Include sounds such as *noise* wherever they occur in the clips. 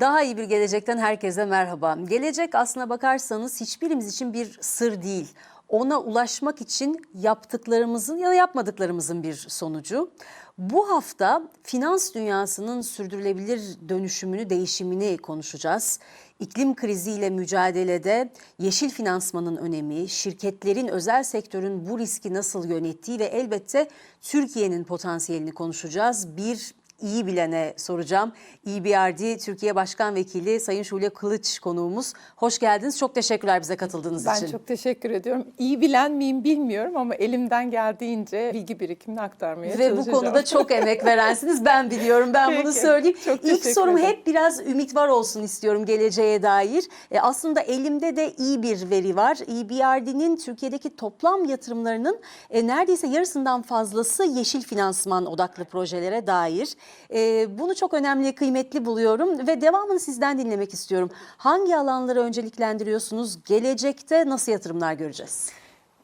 Daha iyi bir gelecekten herkese merhaba. Gelecek aslına bakarsanız hiçbirimiz için bir sır değil. Ona ulaşmak için yaptıklarımızın ya da yapmadıklarımızın bir sonucu. Bu hafta finans dünyasının sürdürülebilir dönüşümünü, değişimini konuşacağız. İklim kriziyle mücadelede yeşil finansmanın önemi, şirketlerin özel sektörün bu riski nasıl yönettiği ve elbette Türkiye'nin potansiyelini konuşacağız. Bir iyi bilene soracağım. EBRD Türkiye Başkan Vekili Sayın Şule Kılıç konuğumuz. Hoş geldiniz. Çok teşekkürler bize katıldığınız Ben için. çok teşekkür ediyorum. İyi bilen miyim bilmiyorum ama elimden geldiğince bilgi birikimini aktarmaya Ve bu çalışacağım. konuda çok *laughs* emek verensiniz. Ben biliyorum. Ben bunu Peki, söyleyeyim. çok İlk sorum ederim. hep biraz ümit var olsun istiyorum geleceğe dair. E, aslında elimde de iyi bir veri var. EBRD'nin Türkiye'deki toplam yatırımlarının e, neredeyse yarısından fazlası yeşil finansman odaklı projelere dair. E, bunu çok önemli, kıymetli buluyorum ve devamını sizden dinlemek istiyorum. Hangi alanları önceliklendiriyorsunuz? Gelecekte nasıl yatırımlar göreceğiz?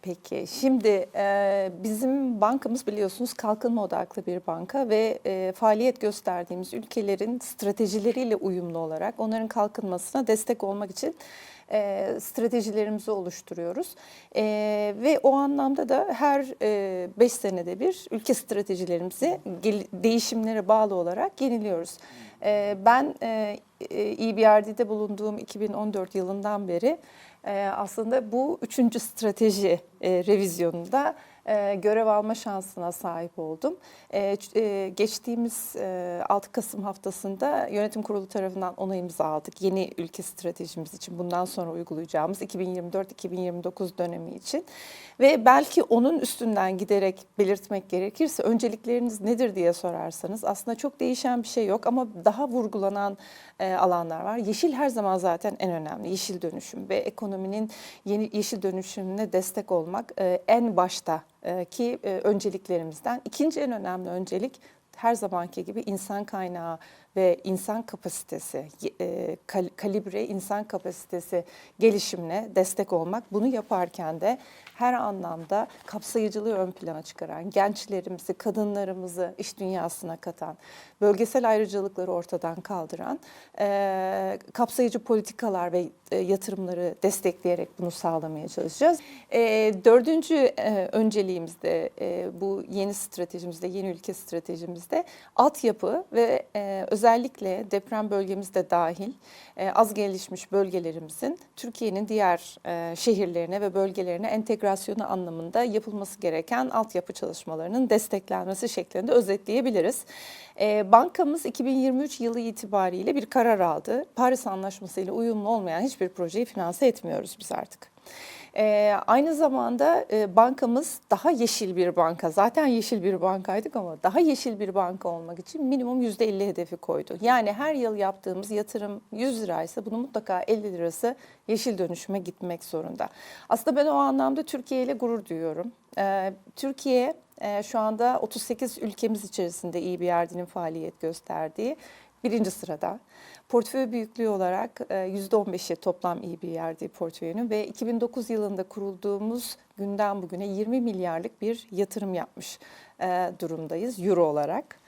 Peki şimdi e, bizim bankamız biliyorsunuz kalkınma odaklı bir banka ve e, faaliyet gösterdiğimiz ülkelerin stratejileriyle uyumlu olarak onların kalkınmasına destek olmak için e, stratejilerimizi oluşturuyoruz. E, ve o anlamda da her 5 senede bir ülke stratejilerimizi değişimlere bağlı olarak yeniliyoruz. E, ben e, EBRD'de bulunduğum 2014 yılından beri e, aslında bu üçüncü strateji e, revizyonunda e, görev alma şansına sahip oldum. E, e, geçtiğimiz e, 6 Kasım haftasında yönetim kurulu tarafından onayımızı aldık. Yeni ülke stratejimiz için bundan sonra uygulayacağımız 2024-2029 dönemi için. Ve belki onun üstünden giderek belirtmek gerekirse öncelikleriniz nedir diye sorarsanız aslında çok değişen bir şey yok ama daha vurgulanan e, alanlar var. Yeşil her zaman zaten en önemli. Yeşil dönüşüm ve ekonominin yeni yeşil dönüşümüne destek olmak e, en başta ki e, önceliklerimizden. İkinci en önemli öncelik her zamanki gibi insan kaynağı ve insan kapasitesi, e, kal- kalibre insan kapasitesi gelişimine destek olmak. Bunu yaparken de her anlamda kapsayıcılığı ön plana çıkaran, gençlerimizi, kadınlarımızı iş dünyasına katan, bölgesel ayrıcalıkları ortadan kaldıran e, kapsayıcı politikalar ve e, yatırımları destekleyerek bunu sağlamaya çalışacağız. Dördüncü önceliğimizde bu yeni stratejimizde, yeni ülke stratejimizde altyapı ve özellikle deprem bölgemizde dahil e, az gelişmiş bölgelerimizin Türkiye'nin diğer e, şehirlerine ve bölgelerine entegrasyonu anlamında yapılması gereken altyapı çalışmalarının desteklenmesi şeklinde özetleyebiliriz. E, bankamız 2023 yılı itibariyle bir karar aldı. Paris Anlaşması ile uyumlu olmayan hiçbir projeyi finanse etmiyoruz biz artık. Ee, aynı zamanda e, bankamız daha yeşil bir banka. Zaten yeşil bir bankaydık ama daha yeşil bir banka olmak için minimum %50 hedefi koydu. Yani her yıl yaptığımız yatırım 100 liraysa bunun mutlaka 50 lirası yeşil dönüşüme gitmek zorunda. Aslında ben o anlamda Türkiye ile gurur duyuyorum. Ee, Türkiye e, şu anda 38 ülkemiz içerisinde EBRD'nin faaliyet gösterdiği birinci sırada. Portföy büyüklüğü olarak e, %15'i toplam EBRD portföyünün ve 2009 yılında kurulduğumuz günden bugüne 20 milyarlık bir yatırım yapmış e, durumdayız euro olarak.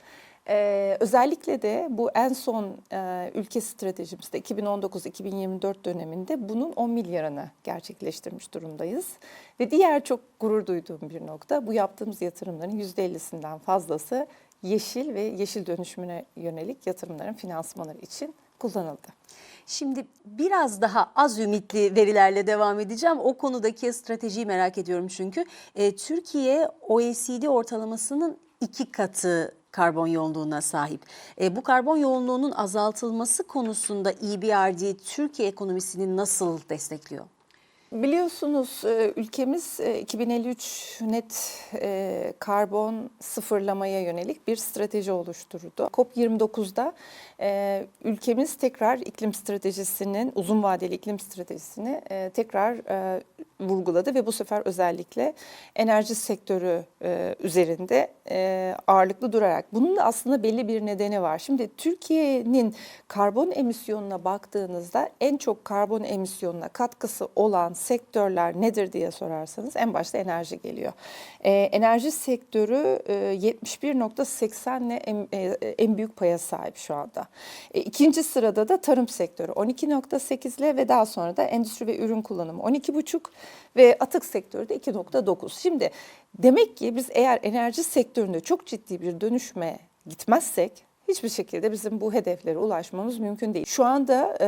Ee, özellikle de bu en son e, ülke stratejimizde 2019-2024 döneminde bunun 10 milyarını gerçekleştirmiş durumdayız. Ve diğer çok gurur duyduğum bir nokta bu yaptığımız yatırımların %50'sinden fazlası yeşil ve yeşil dönüşümüne yönelik yatırımların finansmanları için kullanıldı. Şimdi biraz daha az ümitli verilerle devam edeceğim. O konudaki stratejiyi merak ediyorum çünkü. E, Türkiye OECD ortalamasının iki katı karbon yoğunluğuna sahip. E, bu karbon yoğunluğunun azaltılması konusunda EBRD Türkiye ekonomisini nasıl destekliyor? Biliyorsunuz e, ülkemiz e, 2053 net e, karbon sıfırlamaya yönelik bir strateji oluşturdu. COP29'da e, ülkemiz tekrar iklim stratejisinin, uzun vadeli iklim stratejisini e, tekrar e, vurguladı ve bu sefer özellikle enerji sektörü e, üzerinde e, ağırlıklı durarak. Bunun da aslında belli bir nedeni var. Şimdi Türkiye'nin karbon emisyonuna baktığınızda en çok karbon emisyonuna katkısı olan sektörler nedir diye sorarsanız en başta enerji geliyor. E, enerji sektörü e, 71.80 ile en, e, en büyük paya sahip şu anda. E, ikinci sırada da tarım sektörü 12.8 ile ve daha sonra da endüstri ve ürün kullanımı 12.5 ve atık sektörü de 2.9. Şimdi demek ki biz eğer enerji sektöründe çok ciddi bir dönüşme gitmezsek hiçbir şekilde bizim bu hedeflere ulaşmamız mümkün değil. Şu anda e,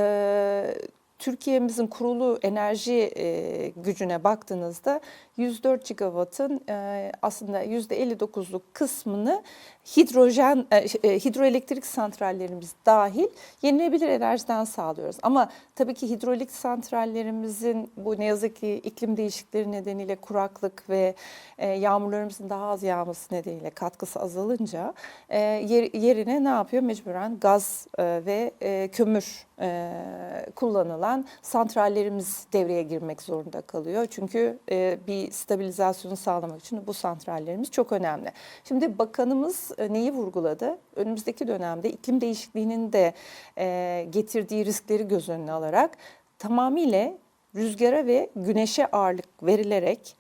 Türkiye'mizin kurulu enerji e, gücüne baktığınızda 104 gigawattın e, aslında %59'luk kısmını hidrojen, e, e, hidroelektrik santrallerimiz dahil yenilebilir enerjiden sağlıyoruz. Ama tabii ki hidroelektrik santrallerimizin bu ne yazık ki iklim değişiklikleri nedeniyle kuraklık ve e, yağmurlarımızın daha az yağması nedeniyle katkısı azalınca yer- yerine ne yapıyor? Mecburen gaz ve kömür kullanılan santrallerimiz devreye girmek zorunda kalıyor. Çünkü bir stabilizasyonu sağlamak için bu santrallerimiz çok önemli. Şimdi bakanımız neyi vurguladı? Önümüzdeki dönemde iklim değişikliğinin de e, getirdiği riskleri göz önüne alarak tamamıyla rüzgara ve güneşe ağırlık verilerek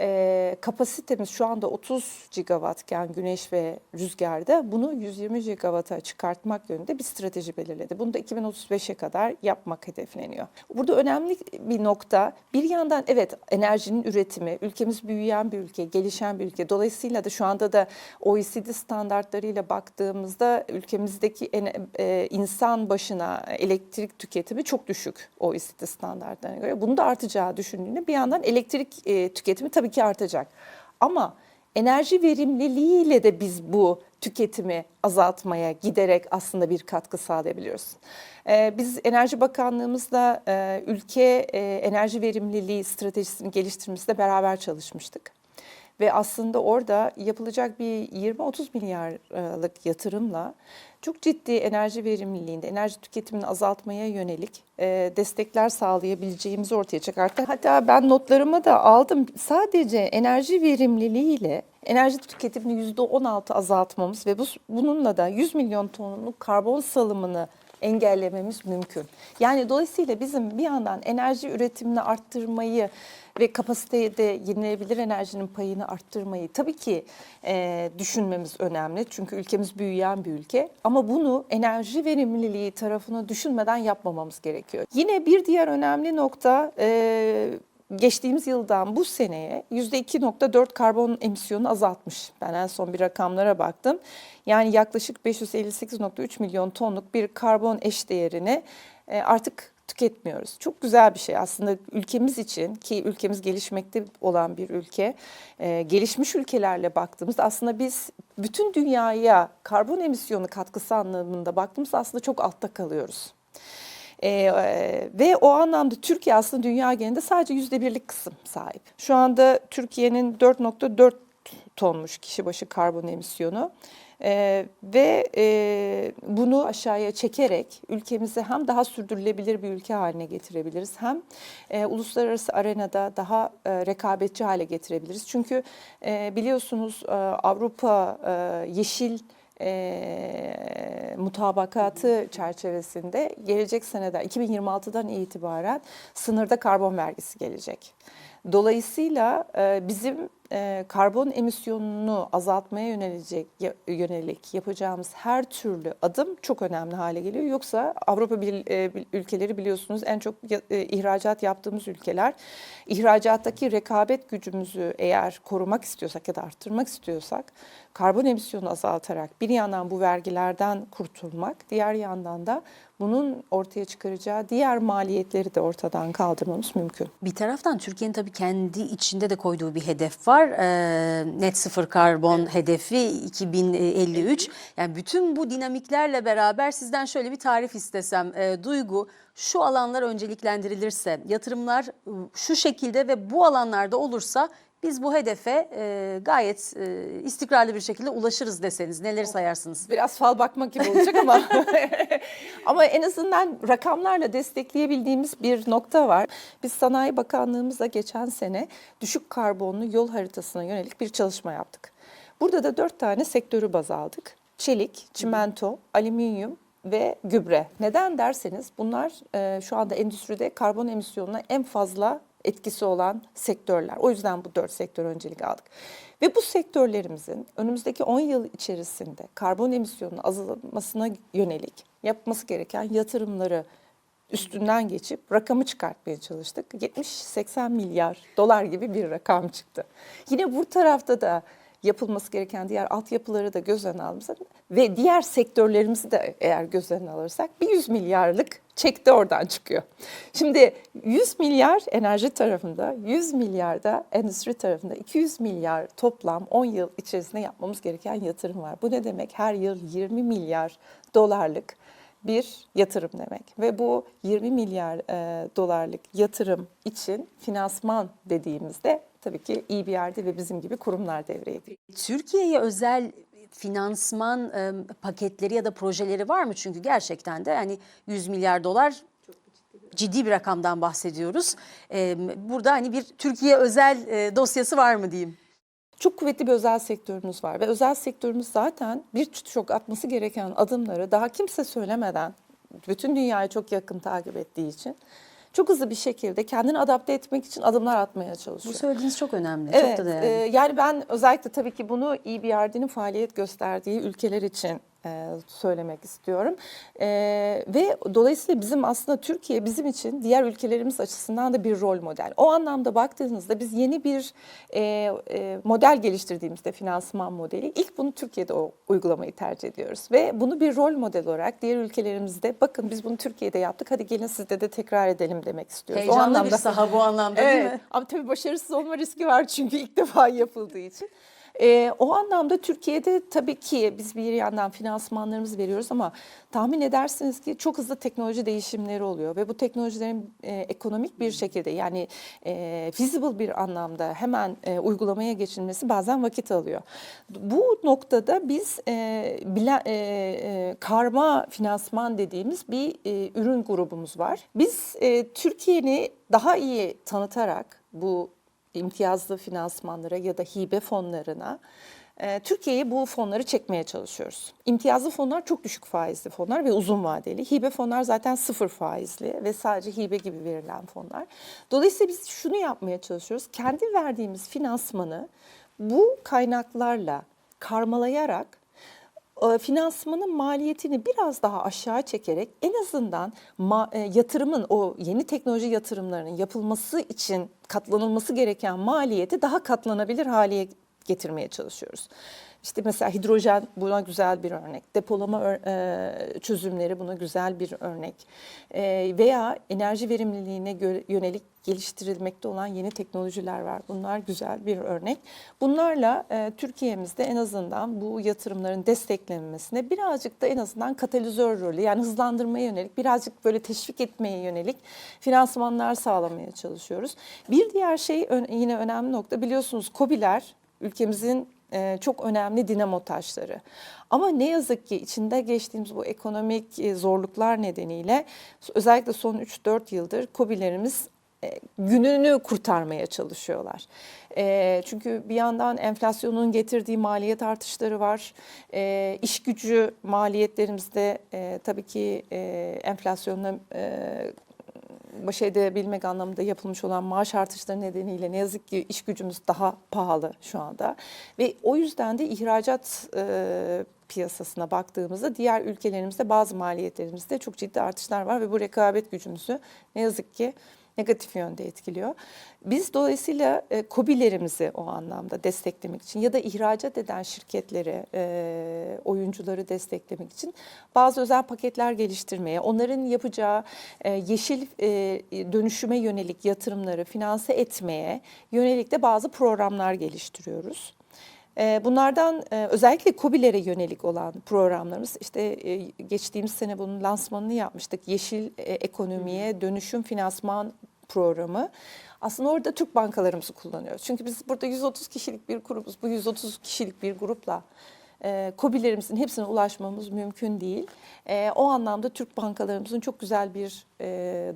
e, kapasitemiz şu anda 30 gigawattken güneş ve rüzgarda bunu 120 gigawatt'a çıkartmak yönünde bir strateji belirledi. Bunu da 2035'e kadar yapmak hedefleniyor. Burada önemli bir nokta bir yandan evet enerjinin üretimi, ülkemiz büyüyen bir ülke, gelişen bir ülke. Dolayısıyla da şu anda da OECD standartlarıyla baktığımızda ülkemizdeki en- e, insan başına elektrik tüketimi çok düşük OECD standartlarına göre. Bunun da artacağı düşündüğünde bir yandan elektrik e, tüketimi tabii ki artacak. Ama enerji verimliliğiyle de biz bu tüketimi azaltmaya giderek aslında bir katkı sağlayabiliyoruz. Ee, biz Enerji Bakanlığımızla e, ülke e, enerji verimliliği stratejisini geliştirmemizde beraber çalışmıştık. Ve aslında orada yapılacak bir 20-30 milyarlık yatırımla çok ciddi enerji verimliliğinde, enerji tüketimini azaltmaya yönelik e, destekler sağlayabileceğimizi ortaya çıkarttı. Hatta ben notlarıma da aldım. Sadece enerji verimliliğiyle enerji tüketimini %16 azaltmamız ve bu, bununla da 100 milyon tonluk karbon salımını engellememiz mümkün. Yani dolayısıyla bizim bir yandan enerji üretimini arttırmayı ve kapasitede yenilenebilir enerjinin payını arttırmayı tabii ki e, düşünmemiz önemli. Çünkü ülkemiz büyüyen bir ülke ama bunu enerji verimliliği tarafını düşünmeden yapmamamız gerekiyor. Yine bir diğer önemli nokta e, geçtiğimiz yıldan bu seneye %2.4 karbon emisyonu azaltmış. Ben en son bir rakamlara baktım. Yani yaklaşık 558.3 milyon tonluk bir karbon eşdeğerini e, artık tüketmiyoruz. Çok güzel bir şey aslında ülkemiz için ki ülkemiz gelişmekte olan bir ülke. E, gelişmiş ülkelerle baktığımızda aslında biz bütün dünyaya karbon emisyonu katkısı anlamında baktığımızda aslında çok altta kalıyoruz. Ee, e, ve o anlamda Türkiye aslında dünya genelinde sadece yüzde birlik kısım sahip. Şu anda Türkiye'nin 4.4 tonmuş kişi başı karbon emisyonu. Ee, ve e, bunu aşağıya çekerek ülkemizi hem daha sürdürülebilir bir ülke haline getirebiliriz hem e, uluslararası arenada daha e, rekabetçi hale getirebiliriz. Çünkü e, biliyorsunuz e, Avrupa e, yeşil e, mutabakatı çerçevesinde gelecek seneden 2026'dan itibaren sınırda karbon vergisi gelecek. Dolayısıyla e, bizim e, karbon emisyonunu azaltmaya yönelecek yönelik yapacağımız her türlü adım çok önemli hale geliyor. Yoksa Avrupa bil- e, ülkeleri biliyorsunuz en çok e, ihracat yaptığımız ülkeler. İhracattaki rekabet gücümüzü eğer korumak istiyorsak ya da arttırmak istiyorsak karbon emisyonu azaltarak bir yandan bu vergilerden kurtulmak, diğer yandan da bunun ortaya çıkaracağı diğer maliyetleri de ortadan kaldırmamız mümkün. Bir taraftan Türkiye'nin tabii kendi içinde de koyduğu bir hedef var. Ee, net sıfır karbon hedefi 2053. Yani bütün bu dinamiklerle beraber sizden şöyle bir tarif istesem. Ee, Duygu şu alanlar önceliklendirilirse, yatırımlar ı, şu şekilde ve bu alanlarda olursa biz bu hedefe e, gayet e, istikrarlı bir şekilde ulaşırız deseniz neleri sayarsınız? Biraz fal bakmak gibi olacak ama *laughs* ama en azından rakamlarla destekleyebildiğimiz bir nokta var. Biz Sanayi Bakanlığımızla geçen sene düşük karbonlu yol haritasına yönelik bir çalışma yaptık. Burada da dört tane sektörü baz aldık. Çelik, çimento, alüminyum ve gübre. Neden derseniz bunlar e, şu anda endüstride karbon emisyonuna en fazla etkisi olan sektörler. O yüzden bu dört sektör öncelik aldık. Ve bu sektörlerimizin önümüzdeki 10 yıl içerisinde karbon emisyonunun azalmasına yönelik yapması gereken yatırımları üstünden geçip rakamı çıkartmaya çalıştık. 70-80 milyar dolar gibi bir rakam çıktı. Yine bu tarafta da yapılması gereken diğer altyapıları da göz önüne aldığımızda ve diğer sektörlerimizi de eğer göz önüne alırsak bir 100 milyarlık çek oradan çıkıyor. Şimdi 100 milyar enerji tarafında, 100 milyar da endüstri tarafında 200 milyar toplam 10 yıl içerisinde yapmamız gereken yatırım var. Bu ne demek? Her yıl 20 milyar dolarlık bir yatırım demek ve bu 20 milyar e, dolarlık yatırım için finansman dediğimizde tabii ki EBRD ve bizim gibi kurumlar devreye giriyor. Türkiye'ye özel finansman e, paketleri ya da projeleri var mı? Çünkü gerçekten de hani 100 milyar dolar ciddi bir rakamdan bahsediyoruz. E, burada hani bir Türkiye özel e, dosyası var mı diyeyim? Çok kuvvetli bir özel sektörümüz var ve özel sektörümüz zaten birçok atması gereken adımları daha kimse söylemeden bütün dünyayı çok yakın takip ettiği için çok hızlı bir şekilde kendini adapte etmek için adımlar atmaya Bu çalışıyor. söylediğiniz çok önemli, Evet, çok da değerli. e, yani ben özellikle tabii ki bunu EBRD'nin faaliyet gösterdiği ülkeler için e, söylemek istiyorum. E, ve dolayısıyla bizim aslında Türkiye bizim için diğer ülkelerimiz açısından da bir rol model. O anlamda baktığınızda biz yeni bir e, e, model geliştirdiğimizde finansman modeli ilk bunu Türkiye'de o uygulamayı tercih ediyoruz. Ve bunu bir rol model olarak diğer ülkelerimizde bakın biz bunu Türkiye'de yaptık hadi gelin sizde de tekrar edelim demek istiyoruz. Heyecanlı bir saha bu anlamda değil Evet, mi? Ama tabii başarısız olma riski var çünkü ilk defa yapıldığı için. Ee, o anlamda Türkiye'de tabii ki biz bir yandan finansmanlarımızı veriyoruz ama tahmin edersiniz ki çok hızlı teknoloji değişimleri oluyor ve bu teknolojilerin e, ekonomik bir şekilde yani e, feasible bir anlamda hemen e, uygulamaya geçilmesi bazen vakit alıyor. Bu noktada biz e, bile, e, e, karma finansman dediğimiz bir e, ürün grubumuz var. Biz e, Türkiye'ni daha iyi tanıtarak bu imtiyazlı finansmanlara ya da hibe fonlarına e, Türkiye'ye bu fonları çekmeye çalışıyoruz. İmtiyazlı fonlar çok düşük faizli fonlar ve uzun vadeli. Hibe fonlar zaten sıfır faizli ve sadece hibe gibi verilen fonlar. Dolayısıyla biz şunu yapmaya çalışıyoruz. Kendi verdiğimiz finansmanı bu kaynaklarla karmalayarak finansmanın maliyetini biraz daha aşağı çekerek en azından e, yatırımın o yeni teknoloji yatırımlarının yapılması için katlanılması gereken maliyeti daha katlanabilir hale getirmeye çalışıyoruz. İşte mesela hidrojen buna güzel bir örnek, depolama e, çözümleri buna güzel bir örnek E, veya enerji verimliliğine yönelik geliştirilmekte olan yeni teknolojiler var. Bunlar güzel bir örnek. Bunlarla e, Türkiye'mizde en azından bu yatırımların desteklenmesine birazcık da en azından katalizör rolü yani hızlandırmaya yönelik birazcık böyle teşvik etmeye yönelik finansmanlar sağlamaya çalışıyoruz. Bir diğer şey yine önemli nokta biliyorsunuz KOBİ'ler ülkemizin e, çok önemli dinamo taşları. Ama ne yazık ki içinde geçtiğimiz bu ekonomik e, zorluklar nedeniyle özellikle son 3-4 yıldır KOBİ'lerimiz e, gününü kurtarmaya çalışıyorlar. Çünkü bir yandan enflasyonun getirdiği maliyet artışları var. E, gücü maliyetlerimizde tabii ki enflasyonla baş edebilmek anlamında yapılmış olan maaş artışları nedeniyle ne yazık ki iş gücümüz daha pahalı şu anda. Ve o yüzden de ihracat e, piyasasına baktığımızda diğer ülkelerimizde bazı maliyetlerimizde çok ciddi artışlar var ve bu rekabet gücümüzü ne yazık ki negatif yönde etkiliyor. Biz dolayısıyla e, KOBİ'lerimizi o anlamda desteklemek için ya da ihracat eden şirketleri, e, oyuncuları desteklemek için bazı özel paketler geliştirmeye, onların yapacağı e, yeşil e, dönüşüme yönelik yatırımları finanse etmeye yönelik de bazı programlar geliştiriyoruz. E, Bunlardan e, özellikle KOBİ'lere yönelik olan programlarımız işte e, geçtiğimiz sene bunun lansmanını yapmıştık. Yeşil e, ekonomiye dönüşüm finansman programı. Aslında orada Türk bankalarımızı kullanıyoruz. Çünkü biz burada 130 kişilik bir grubuz. Bu 130 kişilik bir grupla e, KOBİ'lerimizin hepsine ulaşmamız mümkün değil. E, o anlamda Türk bankalarımızın çok güzel bir e,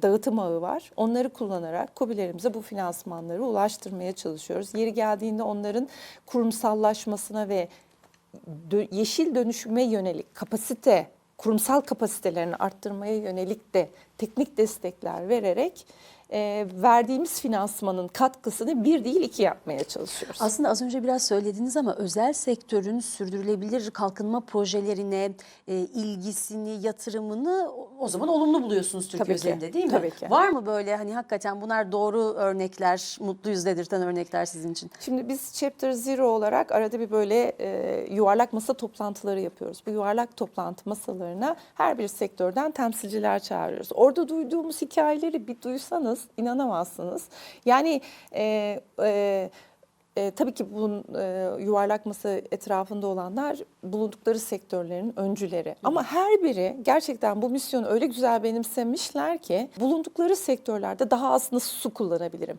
dağıtım ağı var. Onları kullanarak KOBİ'lerimize bu finansmanları ulaştırmaya çalışıyoruz. Yeri geldiğinde onların kurumsallaşmasına ve dö- yeşil dönüşüme yönelik kapasite, kurumsal kapasitelerini arttırmaya yönelik de teknik destekler vererek e, verdiğimiz finansmanın katkısını bir değil iki yapmaya çalışıyoruz. Aslında az önce biraz söylediniz ama özel sektörün sürdürülebilir kalkınma projelerine e, ilgisini, yatırımını o- zaman olumlu buluyorsunuz Türkiye Tabii ki, üzerinde değil mi? tabii ki. Var mı böyle hani hakikaten bunlar doğru örnekler, mutluyuz dedirten örnekler sizin için? Şimdi biz Chapter Zero olarak arada bir böyle e, yuvarlak masa toplantıları yapıyoruz. Bu yuvarlak toplantı masalarına her bir sektörden temsilciler çağırıyoruz. Orada duyduğumuz hikayeleri bir duysanız inanamazsınız. Yani e, e, e, tabii ki bunun e, yuvarlak masa etrafında olanlar bulundukları sektörlerin öncüleri. Ama her biri gerçekten bu misyonu öyle güzel benimsemişler ki bulundukları sektörlerde daha az nasıl su kullanabilirim?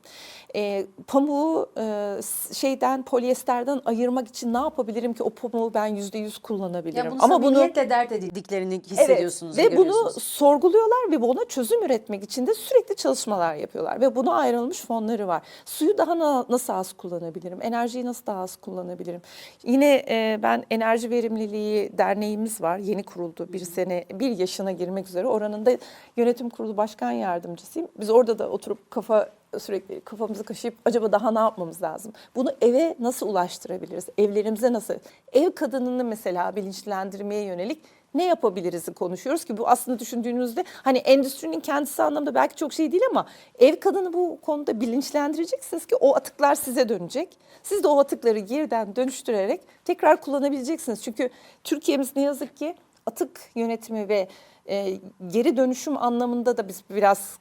E, pamuğu e, şeyden polyesterden ayırmak için ne yapabilirim ki o pamuğu ben yüzde yüz kullanabilirim? Ya bunu Ama bunu dert edildiklerini hissediyorsunuz Evet, ve bunu sorguluyorlar ve buna çözüm üretmek için de sürekli çalışmalar yapıyorlar. Ve buna ayrılmış fonları var. Suyu daha na- nasıl az kullanabilirim? Enerjiyi nasıl daha az kullanabilirim? Yine e, ben Enerji Verimliliği Derneğimiz var. Yeni kuruldu. Bir sene, bir yaşına girmek üzere. Oranın da yönetim kurulu başkan yardımcısıyım. Biz orada da oturup kafa sürekli kafamızı kaşıyıp acaba daha ne yapmamız lazım? Bunu eve nasıl ulaştırabiliriz? Evlerimize nasıl? Ev kadınını mesela bilinçlendirmeye yönelik ne yapabiliriz'i konuşuyoruz ki bu aslında düşündüğünüzde hani endüstrinin kendisi anlamda belki çok şey değil ama ev kadını bu konuda bilinçlendireceksiniz ki o atıklar size dönecek. Siz de o atıkları geriden dönüştürerek tekrar kullanabileceksiniz. Çünkü Türkiye'miz ne yazık ki atık yönetimi ve e, geri dönüşüm anlamında da biz biraz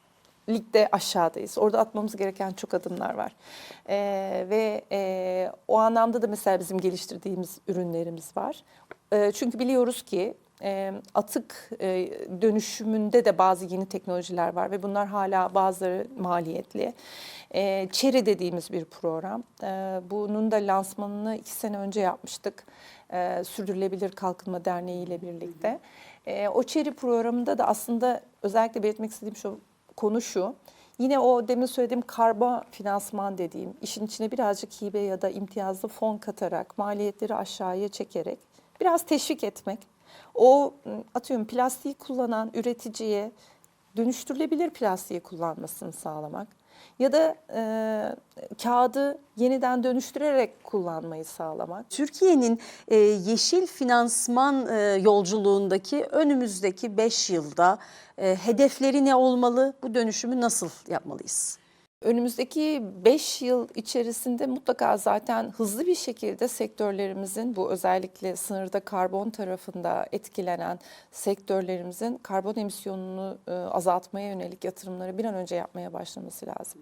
ligde aşağıdayız. Orada atmamız gereken çok adımlar var. Ee, ve e, o anlamda da mesela bizim geliştirdiğimiz ürünlerimiz var. Ee, çünkü biliyoruz ki e, atık e, dönüşümünde de bazı yeni teknolojiler var ve bunlar hala bazıları maliyetli. E, Cherry dediğimiz bir program. E, bunun da lansmanını iki sene önce yapmıştık. E, Sürdürülebilir Kalkınma Derneği ile birlikte. E, o Cherry programında da aslında özellikle belirtmek istediğim şu konu şu. Yine o demin söylediğim karba finansman dediğim işin içine birazcık hibe ya da imtiyazlı fon katarak maliyetleri aşağıya çekerek biraz teşvik etmek. O atıyorum plastiği kullanan üreticiye dönüştürülebilir plastiği kullanmasını sağlamak ya da e, kağıdı yeniden dönüştürerek kullanmayı sağlamak. Türkiye'nin e, yeşil finansman e, yolculuğundaki önümüzdeki 5 yılda e, hedefleri ne olmalı? Bu dönüşümü nasıl yapmalıyız? Önümüzdeki 5 yıl içerisinde mutlaka zaten hızlı bir şekilde sektörlerimizin bu özellikle sınırda karbon tarafında etkilenen sektörlerimizin karbon emisyonunu e, azaltmaya yönelik yatırımları bir an önce yapmaya başlaması lazım.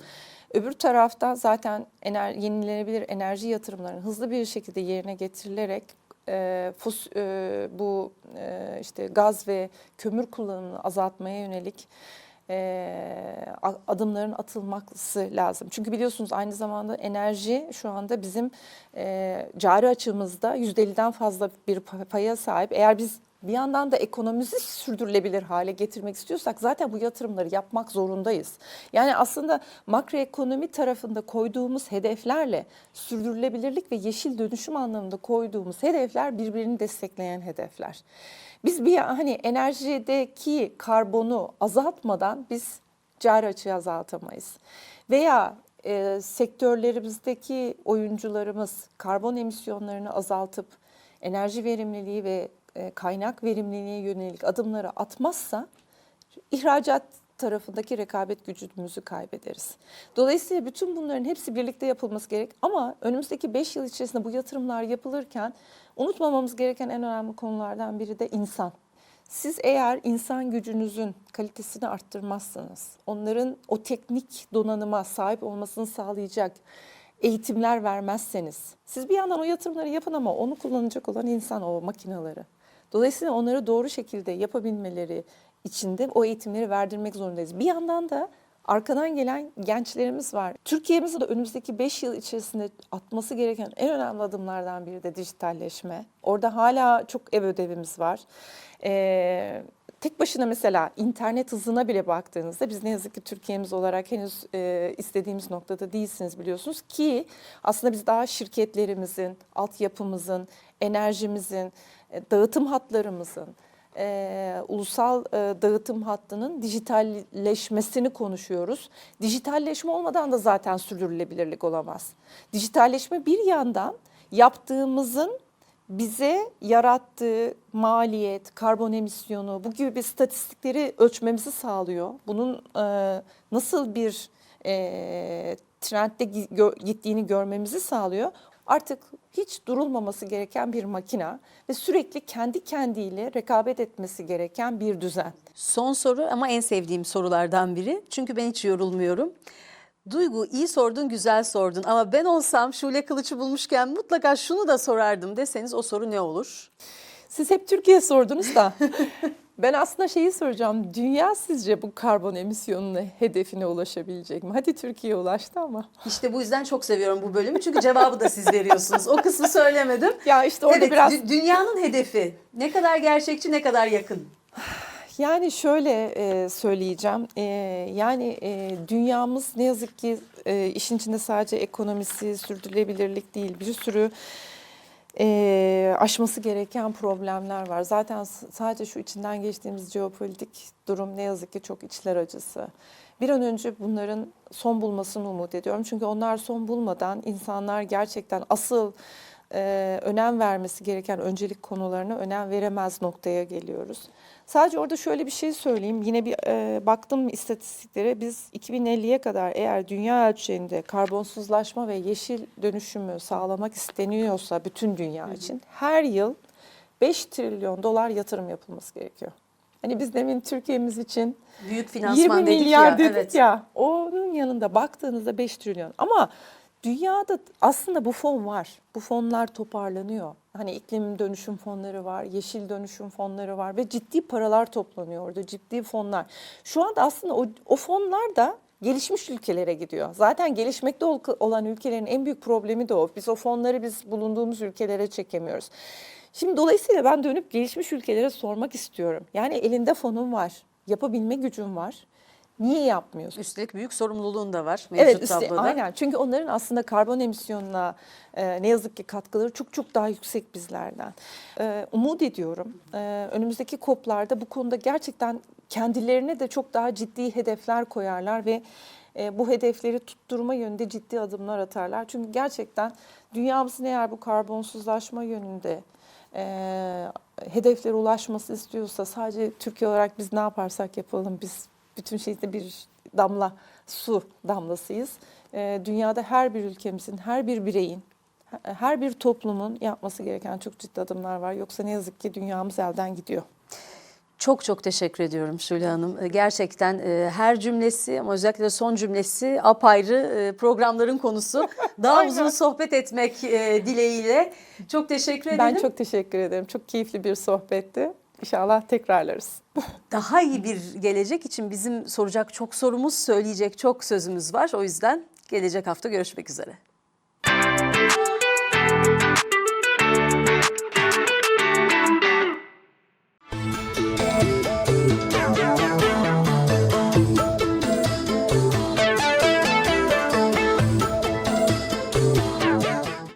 Öbür taraftan zaten ener, yenilenebilir enerji yatırımlarının hızlı bir şekilde yerine getirilerek e, fos, e, bu e, işte gaz ve kömür kullanımını azaltmaya yönelik e, adımların atılması lazım. Çünkü biliyorsunuz aynı zamanda enerji şu anda bizim e, cari açığımızda %50'den fazla bir pa- paya sahip. Eğer biz bir yandan da ekonomimizi sürdürülebilir hale getirmek istiyorsak zaten bu yatırımları yapmak zorundayız. Yani aslında makroekonomi tarafında koyduğumuz hedeflerle sürdürülebilirlik ve yeşil dönüşüm anlamında koyduğumuz hedefler birbirini destekleyen hedefler. Biz bir hani enerjideki karbonu azaltmadan biz cari açığı azaltamayız. Veya e, sektörlerimizdeki oyuncularımız karbon emisyonlarını azaltıp enerji verimliliği ve e, kaynak verimliliğine yönelik adımları atmazsa ihracat tarafındaki rekabet gücümüzü kaybederiz. Dolayısıyla bütün bunların hepsi birlikte yapılması gerek ama önümüzdeki 5 yıl içerisinde bu yatırımlar yapılırken unutmamamız gereken en önemli konulardan biri de insan. Siz eğer insan gücünüzün kalitesini arttırmazsanız, onların o teknik donanıma sahip olmasını sağlayacak eğitimler vermezseniz, siz bir yandan o yatırımları yapın ama onu kullanacak olan insan o makinaları. Dolayısıyla onları doğru şekilde yapabilmeleri için de o eğitimleri verdirmek zorundayız. Bir yandan da Arkadan gelen gençlerimiz var. Türkiye'mizin de önümüzdeki 5 yıl içerisinde atması gereken en önemli adımlardan biri de dijitalleşme. Orada hala çok ev ödevimiz var. Ee, tek başına mesela internet hızına bile baktığınızda biz ne yazık ki Türkiye'miz olarak henüz e, istediğimiz noktada değilsiniz biliyorsunuz ki aslında biz daha şirketlerimizin, altyapımızın, enerjimizin, e, dağıtım hatlarımızın, e, ulusal e, dağıtım hattının dijitalleşmesini konuşuyoruz. Dijitalleşme olmadan da zaten sürdürülebilirlik olamaz. Dijitalleşme bir yandan yaptığımızın bize yarattığı maliyet, karbon emisyonu bu gibi bir statistikleri ölçmemizi sağlıyor. Bunun e, nasıl bir e, trendde gittiğini görmemizi sağlıyor. Artık hiç durulmaması gereken bir makina ve sürekli kendi kendiyle rekabet etmesi gereken bir düzen. Son soru ama en sevdiğim sorulardan biri. Çünkü ben hiç yorulmuyorum. Duygu iyi sordun, güzel sordun ama ben olsam Şule Kılıç'ı bulmuşken mutlaka şunu da sorardım deseniz o soru ne olur? Siz hep Türkiye sordunuz da *laughs* ben aslında şeyi soracağım. Dünya sizce bu karbon emisyonunu hedefine ulaşabilecek mi? Hadi Türkiye ulaştı ama. İşte bu yüzden çok seviyorum bu bölümü çünkü cevabı da siz veriyorsunuz. O kısmı söylemedim. Ya işte orada evet, biraz dü- dünyanın hedefi ne kadar gerçekçi, ne kadar yakın? Yani şöyle e, söyleyeceğim, e, yani e, dünyamız ne yazık ki e, işin içinde sadece ekonomisi, sürdürülebilirlik değil, bir sürü e, aşması gereken problemler var. Zaten sadece şu içinden geçtiğimiz jeopolitik durum ne yazık ki çok içler acısı. Bir an önce bunların son bulmasını umut ediyorum. Çünkü onlar son bulmadan insanlar gerçekten asıl e, önem vermesi gereken öncelik konularına önem veremez noktaya geliyoruz. Sadece orada şöyle bir şey söyleyeyim. Yine bir e, baktım istatistiklere. Biz 2050'ye kadar eğer dünya ölçeğinde karbonsuzlaşma ve yeşil dönüşümü sağlamak isteniyorsa bütün dünya için her yıl 5 trilyon dolar yatırım yapılması gerekiyor. Hani biz demin Türkiye'miz için Büyük 20 finansman dedik milyar ya. dedik evet. ya. Onun yanında baktığınızda 5 trilyon. Ama dünyada aslında bu fon var. Bu fonlar toparlanıyor. Hani iklim dönüşüm fonları var, yeşil dönüşüm fonları var ve ciddi paralar toplanıyor orada, ciddi fonlar. Şu anda aslında o, o fonlar da gelişmiş ülkelere gidiyor. Zaten gelişmekte ol- olan ülkelerin en büyük problemi de o. Biz o fonları biz bulunduğumuz ülkelere çekemiyoruz. Şimdi dolayısıyla ben dönüp gelişmiş ülkelere sormak istiyorum. Yani elinde fonun var, yapabilme gücün var. Niye yapmıyorsun? Üstelik büyük sorumluluğun da var mevcut Evet, üstte, tabloda. aynen. Çünkü onların aslında karbon emisyonuna e, ne yazık ki katkıları çok çok daha yüksek bizlerden. E, umut ediyorum. E, önümüzdeki koplarda bu konuda gerçekten kendilerine de çok daha ciddi hedefler koyarlar ve e, bu hedefleri tutturma yönünde ciddi adımlar atarlar. Çünkü gerçekten dünyamızın eğer bu karbonsuzlaşma yönünde e, hedeflere ulaşması istiyorsa sadece Türkiye olarak biz ne yaparsak yapalım biz bütün şeyde bir damla su damlasıyız. E, dünyada her bir ülkemizin, her bir bireyin, he- her bir toplumun yapması gereken çok ciddi adımlar var. Yoksa ne yazık ki dünyamız elden gidiyor. Çok çok teşekkür ediyorum Şule Hanım. E, Gerçekten e, her cümlesi ama özellikle son cümlesi apayrı e, programların konusu. *laughs* Daha uzun sohbet etmek e, dileğiyle. Çok teşekkür ederim. Ben çok teşekkür ederim. Çok keyifli bir sohbetti. İnşallah tekrarlarız. *laughs* Daha iyi bir gelecek için bizim soracak çok sorumuz, söyleyecek çok sözümüz var. O yüzden gelecek hafta görüşmek üzere.